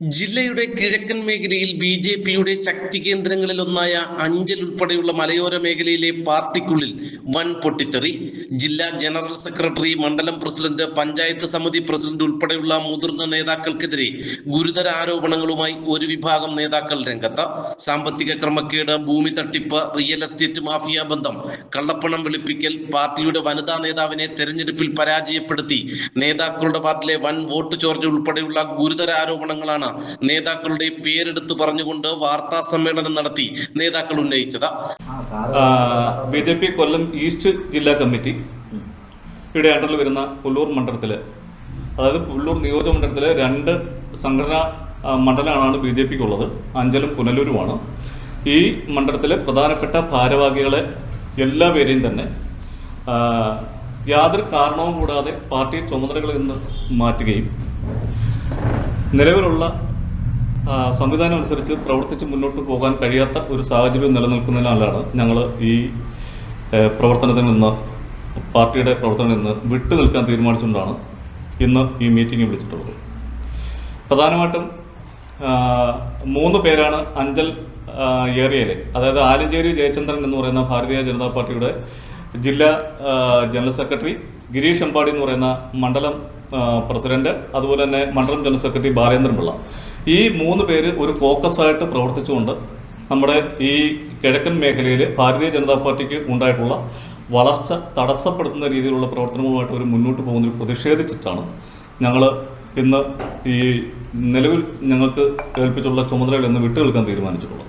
ജില്ലയുടെ കിഴക്കൻ മേഖലയിൽ ബി ജെ പിയുടെ ശക്തി കേന്ദ്രങ്ങളിലൊന്നായ അഞ്ചൽ ഉൾപ്പെടെയുള്ള മലയോര മേഖലയിലെ പാർട്ടിക്കുള്ളിൽ വൻ പൊട്ടിത്തെറി. ജില്ലാ ജനറൽ സെക്രട്ടറി മണ്ഡലം പ്രസിഡന്റ് പഞ്ചായത്ത് സമിതി പ്രസിഡന്റ് ഉൾപ്പെടെയുള്ള മുതിർന്ന നേതാക്കൾക്കെതിരെ ഗുരുതര ആരോപണങ്ങളുമായി ഒരു വിഭാഗം നേതാക്കൾ രംഗത്ത്. സാമ്പത്തിക ക്രമക്കേട് ഭൂമി തട്ടിപ്പ് റിയൽ എസ്റ്റേറ്റ് മാഫിയ ബന്ധം കള്ളപ്പണം വെളുപ്പിക്കൽ പാർട്ടിയുടെ വനിതാ നേതാവിനെ തെരഞ്ഞെടുപ്പിൽ പരാജയപ്പെടുത്തി നേതാക്കളുടെ പാർട്ടിലെ വൻ വോട്ട് ചോർച്ച ഉൾപ്പെടെയുള്ള ഗുരുതര ആരോപണങ്ങളാണ് നേതാക്കളുടെ പേരെടുത്ത് പറഞ്ഞുകൊണ്ട് വാർത്താ സമ്മേളനം നടത്തി നേതാക്കൾ ഉന്നയിച്ചത്. B J P Kollam east ജില്ലാ കമ്മിറ്റി ഇവിടെ അണ്ടറിൽ വരുന്ന പുല്ലൂർ മണ്ഡലത്തിൽ അതായത് പുല്ലൂർ നിയോജക മണ്ഡലത്തിലെ രണ്ട് സംഘടനാ മണ്ഡലങ്ങളാണ് ബി ജെ പിക്ക് ഉള്ളത് അഞ്ചലും പുനലൂരുമാണ്. ഈ മണ്ഡലത്തിലെ പ്രധാനപ്പെട്ട ഭാരവാഹികളെ എല്ലാവരെയും തന്നെ യാതൊരു കാരണവും കൂടാതെ പാർട്ടി ചുമതലകളിൽ നിന്ന് മാറ്റുകയും നിലവിലുള്ള സംവിധാനം അനുസരിച്ച് പ്രവർത്തിച്ച് മുന്നോട്ട് പോകാൻ കഴിയാത്ത ഒരു സാഹചര്യം നിലനിൽക്കുന്നതിനാലാണ് ഞങ്ങൾ ഈ പ്രവർത്തനത്തിൽ നിന്ന് പാർട്ടിയുടെ പ്രവർത്തനത്തിൽ നിന്ന് വിട്ടു നിൽക്കാൻ തീരുമാനിച്ചുകൊണ്ടാണ് ഇന്ന് ഈ മീറ്റിംഗ് വിളിച്ചിട്ടുള്ളത്. പ്രധാനമായിട്ടും മൂന്ന് പേരാണ് അഞ്ചൽ ഏരിയയിലെ അതായത് ആലഞ്ചേരി ജയചന്ദ്രൻ എന്ന് പറയുന്ന ഭാരതീയ ജനതാ പാർട്ടിയുടെ ജില്ലാ ജനറൽ സെക്രട്ടറി ഗിരീഷ് അമ്പാടി എന്ന് പറയുന്ന മണ്ഡലം പ്രസിഡന്റ് അതുപോലെ തന്നെ മണ്ഡലം ജനറൽ സെക്രട്ടറി ബാലേന്ദ്രപിള്ള ഈ മൂന്ന് പേര് ഒരു ഫോക്കസ് ആയിട്ട് പ്രവർത്തിച്ചുകൊണ്ട് നമ്മുടെ ഈ കിഴക്കൻ മേഖലയിൽ ഭാരതീയ ജനതാ പാർട്ടിക്ക് ഉണ്ടായിട്ടുള്ള വളർച്ച തടസ്സപ്പെടുത്തുന്ന രീതിയിലുള്ള പ്രവർത്തനങ്ങളുമായിട്ട് ഒരു മുന്നോട്ട് പോകുന്നതിൽ പ്രതിഷേധിച്ചിട്ടാണ് ഞങ്ങൾ ഇന്ന് ഈ നിലവിൽ ഞങ്ങൾക്ക് ഏൽപ്പിച്ചുള്ള ചുമതലകൾ ഇന്ന് വിട്ടുനിൽക്കാൻ തീരുമാനിച്ചിട്ടുള്ളത്.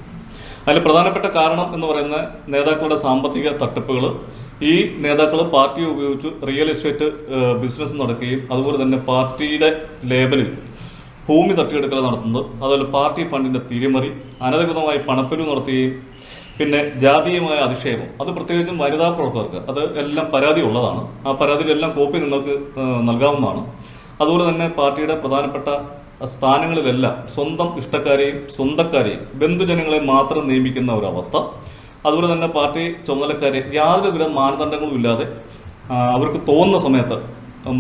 അതിൽ പ്രധാനപ്പെട്ട കാരണം എന്ന് പറയുന്ന നേതാക്കളുടെ സാമ്പത്തിക തട്ടിപ്പുകൾ ഈ നേതാക്കൾ പാർട്ടി ഉപയോഗിച്ച് റിയൽ എസ്റ്റേറ്റ് ബിസിനസ് നടക്കുകയും അതുപോലെ തന്നെ പാർട്ടിയുടെ ലേബലിൽ ഭൂമി തട്ടിയെടുക്കൽ നടത്തുന്നത് അതുപോലെ പാർട്ടി ഫണ്ടിന്റെ തിരിമറി അനധികൃതമായി പണപ്പിരിവ് നടത്തുകയും പിന്നെ ജാതീയമായ അധിക്ഷേപം. അത് പ്രത്യേകിച്ചും വനിതാ പ്രവർത്തകർക്ക് അത് എല്ലാം പരാതി ഉള്ളതാണ്. ആ പരാതിയിലെല്ലാം കോപ്പി നിങ്ങൾക്ക് നൽകാവുന്നതാണ്. അതുപോലെ തന്നെ പാർട്ടിയുടെ പ്രധാനപ്പെട്ട സ്ഥാനങ്ങളിലെല്ലാം സ്വന്തം ഇഷ്ടക്കാരെയും സ്വന്തക്കാരെയും ബന്ധുജനങ്ങളെ മാത്രം നിയമിക്കുന്ന ഒരവസ്ഥ അതുപോലെ തന്നെ പാർട്ടി ചുമതലക്കാരെ യാതൊരുവിധ മാനദണ്ഡങ്ങളും ഇല്ലാതെ അവർക്ക് തോന്നുന്ന സമയത്ത്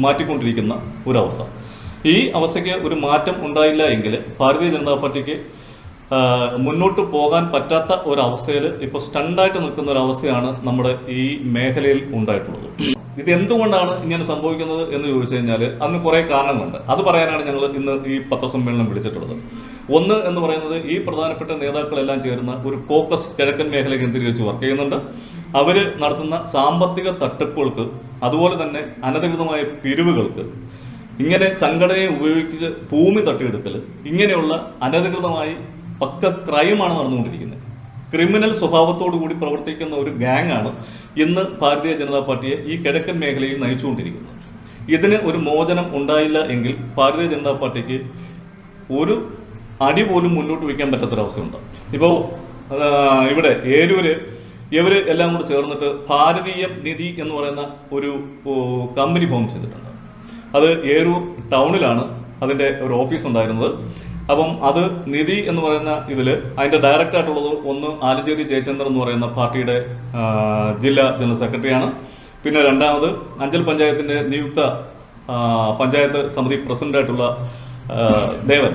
മാറ്റിക്കൊണ്ടിരിക്കുന്ന ഒരവസ്ഥ. ഈ അവസ്ഥയ്ക്ക് ഒരു മാറ്റം ഉണ്ടായില്ല എങ്കിൽ ഭാരതീയ ജനതാ പാർട്ടിക്ക് മുന്നോട്ട് പോകാൻ പറ്റാത്ത ഒരവസ്ഥയിൽ ഇപ്പോൾ സ്റ്റണ്ടായിട്ട് നിൽക്കുന്ന ഒരു അവസ്ഥയാണ് നമ്മുടെ ഈ മേഖലയിൽ ഉണ്ടായിട്ടുള്ളത്. ഇത് എന്തുകൊണ്ടാണ് ഇങ്ങനെ സംഭവിക്കുന്നത് എന്ന് ചോദിച്ചു കഴിഞ്ഞാൽ അന്ന് കുറേ കാരണങ്ങളുണ്ട്. അത് പറയാനാണ് ഞങ്ങൾ ഇന്ന് ഈ പത്രസമ്മേളനം വിളിച്ചിട്ടുള്ളത്. ഒന്ന് എന്ന് പറയുന്നത് ഈ പ്രധാനപ്പെട്ട നേതാക്കളെല്ലാം ചേർന്ന ഒരു കോക്കസ് കിഴക്കൻ മേഖല കേന്ദ്രീകരിച്ച് വർക്ക് ചെയ്യുന്നുണ്ട്. അവർ നടത്തുന്ന സാമ്പത്തിക തട്ടിപ്പുകൾക്ക് അതുപോലെ തന്നെ അനധികൃതമായ പിരിവുകൾക്ക് ഇങ്ങനെ സംഘടനയെ ഉപയോഗിച്ച് ഭൂമി തട്ടിയെടുക്കൽ ഇങ്ങനെയുള്ള അനധികൃതമായി പക്ക ക്രൈമാണ് നടന്നുകൊണ്ടിരിക്കുന്നത്. ക്രിമിനൽ സ്വഭാവത്തോടു കൂടി പ്രവർത്തിക്കുന്ന ഒരു ഗാങ് ആണ് ഇന്ന് ഭാരതീയ ജനതാ പാർട്ടിയെ ഈ കിഴക്കൻ മേഖലയിൽ നയിച്ചുകൊണ്ടിരിക്കുന്നത്. ഇതിന് ഒരു മോചനം ഉണ്ടായില്ല എങ്കിൽ ഭാരതീയ ജനതാ പാർട്ടിക്ക് ഒരു അടി പോലും മുന്നോട്ട് വയ്ക്കാൻ പറ്റാത്തൊരവസ്ഥയുണ്ട് ഇപ്പോൾ ഇവിടെ ഏരൂര് ഇവർ എല്ലാം കൂടെ ചേർന്നിട്ട് ഭാരതീയ നിധി എന്ന് പറയുന്ന ഒരു കമ്പനി ഫോം ചെയ്തിട്ടുണ്ട്. അത് ഏരൂർ ടൗണിലാണ് അതിന്റെ ഒരു ഓഫീസ് ഉണ്ടായിരുന്നത്. അപ്പം അത് നിധി എന്ന് പറയുന്ന ഇതിൽ അതിന്റെ ഡയറക്റ്റ് ആയിട്ടുള്ളത് ഒന്ന് ആലഞ്ചേരി ജയചന്ദ്രൻ എന്ന് പറയുന്ന പാർട്ടിയുടെ ജില്ലാ ജനറൽ സെക്രട്ടറിയാണ്. പിന്നെ രണ്ടാമത് അഞ്ചൽ പഞ്ചായത്തിന്റെ നിയുക്ത പഞ്ചായത്ത് സമിതി പ്രസിഡന്റായിട്ടുള്ള ദേവൻ.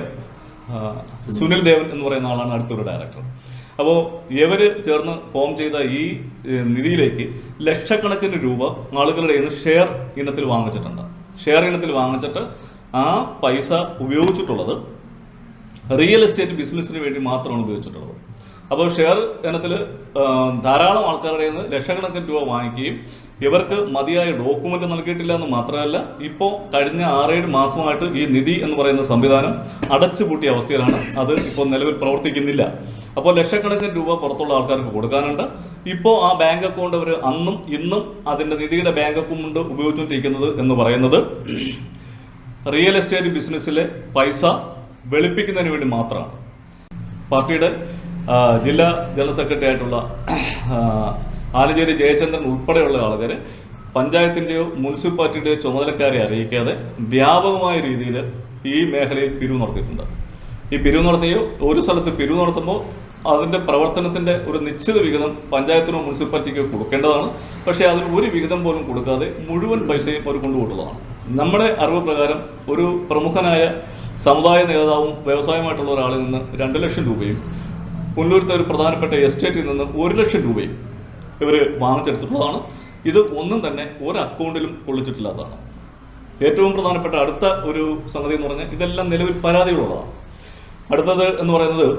സുനിൽ ദേവൻ എന്ന് പറയുന്ന ആളാണ് അടുത്തൊരു ഡയറക്ടർ അപ്പോൾ ഇവർ ചേർന്ന് ഫോം ചെയ്ത ഈ നിധിയിലേക്ക് ലക്ഷക്കണക്കിന് രൂപ ആളുകളുടെ നിന്ന് ഷെയർ ഇനത്തിൽ വാങ്ങിച്ചിട്ടുണ്ട്. ഷെയർ ഇനത്തിൽ വാങ്ങിച്ചിട്ട് ആ പൈസ ഉപയോഗിച്ചിട്ടുള്ളത് റിയൽ എസ്റ്റേറ്റ് ബിസിനസ്സിന് വേണ്ടി മാത്രമാണ് ഉപയോഗിച്ചിട്ടുള്ളത്. അപ്പോൾ ഷെയർ ഇനത്തിൽ ധാരാളം ആൾക്കാരുടെ നിന്ന് ലക്ഷക്കണക്കിന് രൂപ വാങ്ങിക്കുകയും ഇവർക്ക് മതിയായ ഡോക്യുമെന്റ് നൽകിയിട്ടില്ല എന്ന് മാത്രമല്ല ഇപ്പോൾ കഴിഞ്ഞ ആറേഴ് മാസമായിട്ട് ഈ നിധി എന്ന് പറയുന്ന സംവിധാനം അടച്ചുപൂട്ടിയ അവസ്ഥയിലാണ് അത് ഇപ്പോൾ നിലവിൽ പ്രവർത്തിക്കുന്നില്ല. അപ്പോൾ ലക്ഷക്കണക്കിന് രൂപ പുറത്തുള്ള ആൾക്കാർക്ക് കൊടുക്കാനുണ്ട്. ഇപ്പോൾ ആ ബാങ്ക് അക്കൗണ്ട് അവർ അന്നും ഇന്നും അതിന്റെ നിധിയുടെ ബാങ്ക് അക്കൗണ്ട് ഉപയോഗിച്ചുകൊണ്ടിരിക്കുന്നത് എന്ന് പറയുന്നത് റിയൽ എസ്റ്റേറ്റ് ബിസിനസ്സിലെ പൈസ വെളുപ്പിക്കുന്നതിന് വേണ്ടി മാത്രമാണ്. പാർട്ടിയുടെ ജില്ലാ ജനറൽ സെക്രട്ടറി ആയിട്ടുള്ള ആലഞ്ചേരി ജയചന്ദ്രൻ ഉൾപ്പെടെയുള്ള ആളുകൾ പഞ്ചായത്തിന്റെയോ മുനിസിപ്പാലിറ്റിയുടെയോ ചുമതലക്കാരെ അറിയിക്കാതെ വ്യാപകമായ രീതിയിൽ ഈ മേഖലയിൽ പിരിവ് നടത്തിയിട്ടുണ്ട്. ഈ പിരിവ് നടത്തിയോ ഒരു സ്ഥലത്ത് പിരിവ് നടത്തുമ്പോൾ അതിന്റെ പ്രവർത്തനത്തിന്റെ ഒരു നിശ്ചിത വിഹിതം പഞ്ചായത്തിനോ മുനിസിപ്പാലിറ്റിക്കോ കൊടുക്കേണ്ടതാണ്. പക്ഷേ അതിന് ഒരു വിഹിതം പോലും കൊടുക്കാതെ മുഴുവൻ പൈസയും അവർ കൊണ്ടുപോയിട്ടുള്ളതാണ് നമ്മുടെ അറിവ് പ്രകാരം ഒരു പ്രമുഖനായ സമുദായ നേതാവും വ്യവസായമായിട്ടുള്ള ഒരാളിൽ നിന്ന് രണ്ട് ലക്ഷം രൂപയും പുല്ലൂരത്തെ ഒരു പ്രധാനപ്പെട്ട എസ്റ്റേറ്റിൽ നിന്ന് ഒരു ലക്ഷം രൂപയും ഇവർ വാങ്ങിച്ചെടുത്തിട്ടുള്ളതാണ്. ഇത് ഒന്നും തന്നെ ഒരു അക്കൗണ്ടിലും കൊള്ളിച്ചിട്ടില്ലാത്തതാണ് ഏറ്റവും പ്രധാനപ്പെട്ട അടുത്ത ഒരു സംഗതി എന്ന് പറഞ്ഞാൽ ഇതെല്ലാം നിലവിൽ പരാതികളുള്ളതാണ്. അടുത്തത് എന്ന് പറയുന്നത്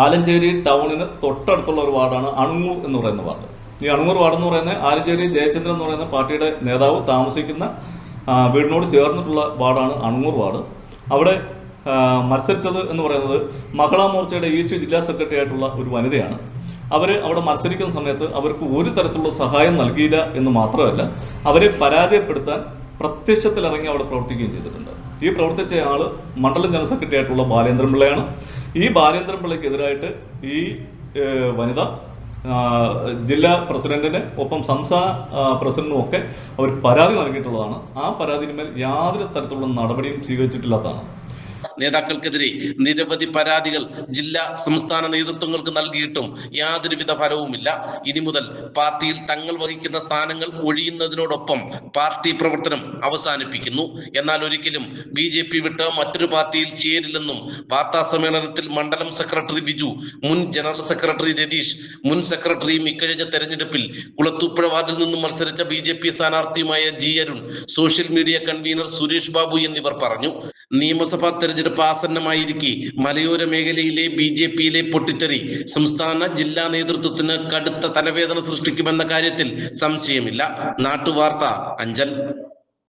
ആലഞ്ചേരി ടൗണിന് തൊട്ടടുത്തുള്ള ഒരു വാർഡാണ് അണുങ്ങൂർ എന്ന് പറയുന്ന വാർഡ്. ഈ അണുങ്ങൂർ വാർഡ് എന്ന് പറയുന്നത് ആലഞ്ചേരി ജയചന്ദ്രൻ എന്ന് പറയുന്ന പാർട്ടിയുടെ നേതാവ് താമസിക്കുന്ന വീടിനോട് ചേർന്നിട്ടുള്ള വാർഡാണ് അണുങ്ങൂർ വാർഡ്. അവിടെ മത്സരിച്ചത് എന്ന് പറയുന്നത് മഹിളാ മോർച്ചയുടെ ഈസ്റ്റ് ജില്ലാ സെക്രട്ടറി ആയിട്ടുള്ള ഒരു വനിതയാണ്. അവർ അവിടെ മത്സരിക്കുന്ന സമയത്ത് അവർക്ക് ഒരു തരത്തിലുള്ള സഹായം നൽകിയില്ല എന്ന് മാത്രമല്ല അവരെ പരാജയപ്പെടുത്താൻ പ്രത്യക്ഷത്തിൽ ഇറങ്ങി അവിടെ പ്രവർത്തിക്കുകയും ചെയ്തിട്ടുണ്ട്. ഈ പ്രവർത്തിച്ച ആൾ മണ്ഡലം ജനറൽ സെക്രട്ടറി ആയിട്ടുള്ള ബാലേന്ദ്രൻ പിള്ളയാണ്. ഈ ബാലേന്ദ്രൻ പിള്ളയ്ക്കെതിരായിട്ട് ഈ വനിത ജില്ലാ പ്രസിഡന്റിന് ഒപ്പം സംസ്ഥാന പ്രസിഡന്റിനും ഒക്കെ അവർ പരാതി നൽകിയിട്ടുള്ളതാണ്. ആ പരാതിന്മേൽ യാതൊരു തരത്തിലുള്ള നടപടിയും സ്വീകരിച്ചിട്ടില്ലാത്തതാണ്. നേതാക്കൾക്കെതിരെ നിരവധി പരാതികൾ ജില്ലാ സംസ്ഥാന നേതൃത്വങ്ങൾക്ക് നൽകിയിട്ടും യാതൊരുവിധ ഫലവുമില്ല. ഇനി മുതൽ പാർട്ടിയിൽ തങ്ങൾ വഹിക്കുന്ന സ്ഥാനങ്ങൾ ഒഴിയുന്നതിനോടൊപ്പം പാർട്ടി പ്രവർത്തനം അവസാനിപ്പിക്കുന്നു. എന്നാൽ ഒരിക്കലും ബി ജെ പി വിട്ട് മറ്റൊരു പാർട്ടിയിൽ ചേരില്ലെന്നും വാർത്താ സമ്മേളനത്തിൽ മണ്ഡലം സെക്രട്ടറി ബിജു മുൻ ജനറൽ സെക്രട്ടറി രതീഷ് മുൻ സെക്രട്ടറിയും ഇക്കഴിഞ്ഞ തെരഞ്ഞെടുപ്പിൽ കുളത്തൂപ്പുഴ വാർഡിൽ നിന്നും മത്സരിച്ച B J P സ്ഥാനാർത്ഥിയുമായ G Arun social media convener Suresh Babu എന്നിവർ പറഞ്ഞു. നിയമസഭാ തെരഞ്ഞെടുപ്പ് ആസന്നമായിരിക്കെ മലയോര മേഖലയിലെ ബി ജെ പിയിലെ പൊട്ടിത്തെറി. സംസ്ഥാന ജില്ലാ നേതൃത്വത്തിന് കടുത്ത തലവേദന സൃഷ്ടിക്കുമെന്ന കാര്യത്തിൽ സംശയമില്ല. നാട്ടുവാർത്ത അഞ്ചൽ.